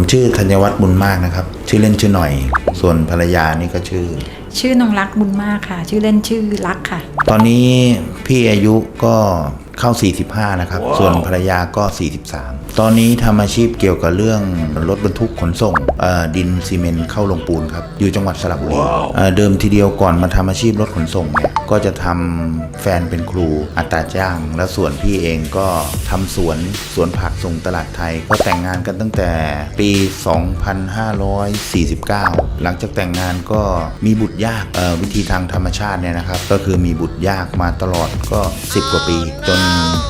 ผมชื่อธัญวัฒน์บุญมากนะครับ ชื่อเล่นชื่อหน่อย ส่วนภรรยานี่ก็ชื่อ ชื่อนงรักบุญมากค่ะ ชื่อเล่นชื่อรักค่ะ ตอนนี้พี่อายุก็ เข้า 45 นะครับ ส่วนภรรยาก็ 43 ตอนนี้ทำอาชีพเกี่ยวกับเรื่องรถบรรทุกขนส่งเอ่อดินซีเมนต์เข้าลงปูนครับ อยู่จังหวัดสระบุรีเอ่อเดิมทีเดียวก่อนมาทำอาชีพรถขนส่งเนี่ยก็จะทำแฟนเป็นครูอัตราจ้าง แล้วส่วนพี่เองก็ทำสวนสวนผักส่งตลาดไทย ก็แต่งงานกันตั้งแต่ปี 2549 หลังจากแต่งงานก็มีบุตรยากเอ่อวิธีทางธรรมชาติเนี่ยนะครับ ก็คือมีบุตรยากมาตลอดก็ 10 กว่าปีจน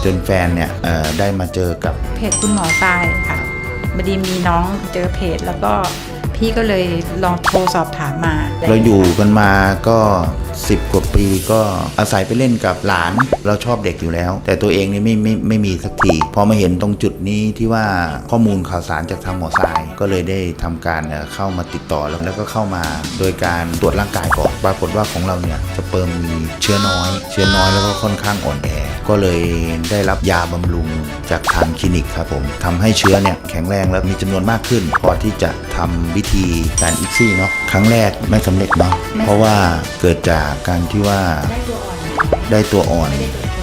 จนแฟนเนี่ยเอ่อได้มาเจอกับเพจคุณหมอทรายค่ะบดีมีน้องเจอเพจแล้วก็พี่ก็เลยลองโทรสอบถามมา เราอยู่กันมาก็ 10 กว่าปีก็อาศัยไปเล่นกับหลาน เราชอบเด็กอยู่แล้ว แต่ตัวเองนี่ไม่ไม่ไม่มีสักทีพอมาเห็นตรงจุดนี้ที่ว่าข้อมูลข่าวสารจากทางหมอทราย ก็เลยได้ทำการเอ่อเข้ามาติดต่อแล้วแล้วก็เข้ามาโดยการตรวจร่างกายก่อนปรากฏว่าของเราเนี่ยสเปิร์มมีเชื้อน้อย เชื้อน้อยแล้วก็ค่อนข้างอ่อนแอ ก็เลยได้รับยาบำรุงจากทางคลินิกครับผมทำให้เชื้อเนี่ยแข็งแรงและมีจำนวนมากขึ้น พอที่จะทำวิธีการอีกซี่เนาะครั้งแรกไม่สำเร็จเนาะเพราะว่าเกิดจากการที่ว่าได้ตัวอ่อนได้ตัวอ่อน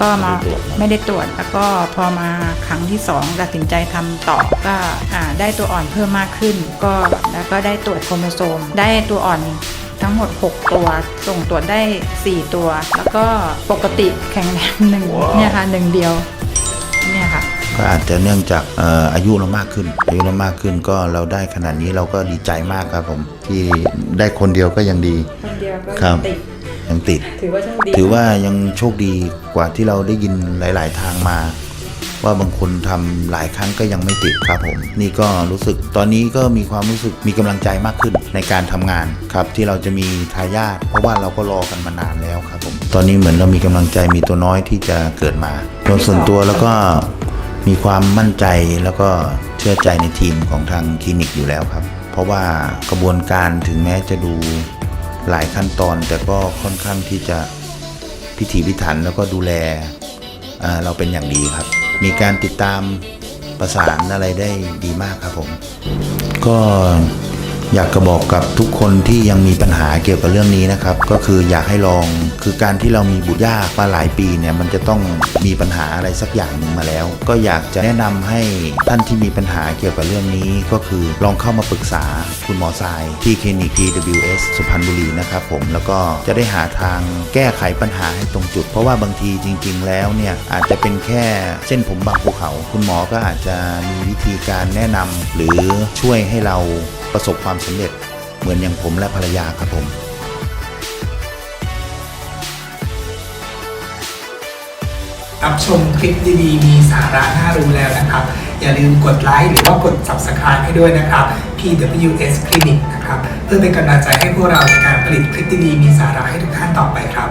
ก็มาไม่ได้ตรวจแล้วก็พอมาครั้งที่สองตัดสินใจทำต่อก็อ่าได้ตัวอ่อนเพิ่มมากขึ้น ก็แล้วก็ได้ตรวจโครโมโซม ได้ตัวอ่อน ทั้งหมด 6 ตัว ส่งตรวจได้ 4 ตัว แล้วก็ปกติแข็งแรงหนึ่งเนี่ยค่ะหนึ่งเดียวเนี่ยค่ะก็อาจจะเนื่องจากเอ่ออายุเรามากขึ้น อายุเรามากขึ้นก็เราได้ขนาดนี้เราก็ดีใจมากครับผม ที่ได้คนเดียวก็ยังดีคนเดียวก็ครับติดยังติด ถือว่าโชคดีถือว่ายังโชคดีกว่าที่เราได้ยินหลาย ๆ ทางมา ว่าบางคนทำหลายครั้งก็ยังไม่ติดครับผม นี่ก็รู้สึกตอนนี้ก็มีความรู้สึกมีกำลังใจมากขึ้นในการทำงานครับที่เราจะมีทายาทเพราะว่าเราก็รอกันมานานแล้วครับผมตอนนี้เหมือนเรามีกำลังใจมีตัวน้อยที่จะเกิดมาโดยส่วนตัวแล้วก็มีความมั่นใจแล้วก็เชื่อใจในทีมของทางคลินิกอยู่แล้วครับ เพราะว่ากระบวนการถึงแม้จะดูหลายขั้นตอน แต่ก็ค่อนข้างที่จะพิถีพิถันแล้วก็ดูแลเราเป็นอย่างดีครับ มีการติดตามประสานอะไรได้ดีมากครับผม ก็ อยากจะบอกกับทุกคนที่ยังมีปัญหาเกี่ยวกับเรื่องนี้นะครับ ก็คืออยากให้ลองคือการที่เรามีบุตรยากมาหลายปีเนี่ยมันจะต้องมีปัญหาอะไรสักอย่างหนึ่งมาแล้ว ก็อยากจะแนะนำให้ท่านที่มีปัญหาเกี่ยวกับเรื่องนี้ ก็คือลองเข้ามาปรึกษาคุณหมอทรายที่คลินิก PWS สุพรรณบุรีนะครับผมแล้วก็จะได้หาทางแก้ไขปัญหาให้ตรงจุด เพราะว่าบางทีจริง ๆ แล้วเนี่ยอาจจะเป็นแค่เส้นผมบางภูเขา คุณหมอก็อาจจะมีวิธีการแนะนำหรือช่วยให้เรา ประสบความสำเร็จเหมือนอย่างผมและภรรยาครับผมรับชมคลิปดีๆ มีสาระน่ารู้แล้วนะครับ อย่าลืมกดไลค์หรือว่ากด subscribe ให้ด้วยนะครับ PWS Clinic นะครับ เพื่อเป็นกำลังใจให้พวกเราในการผลิตคลิปดีๆ มีสาระให้ทุกท่านต่อไปครับ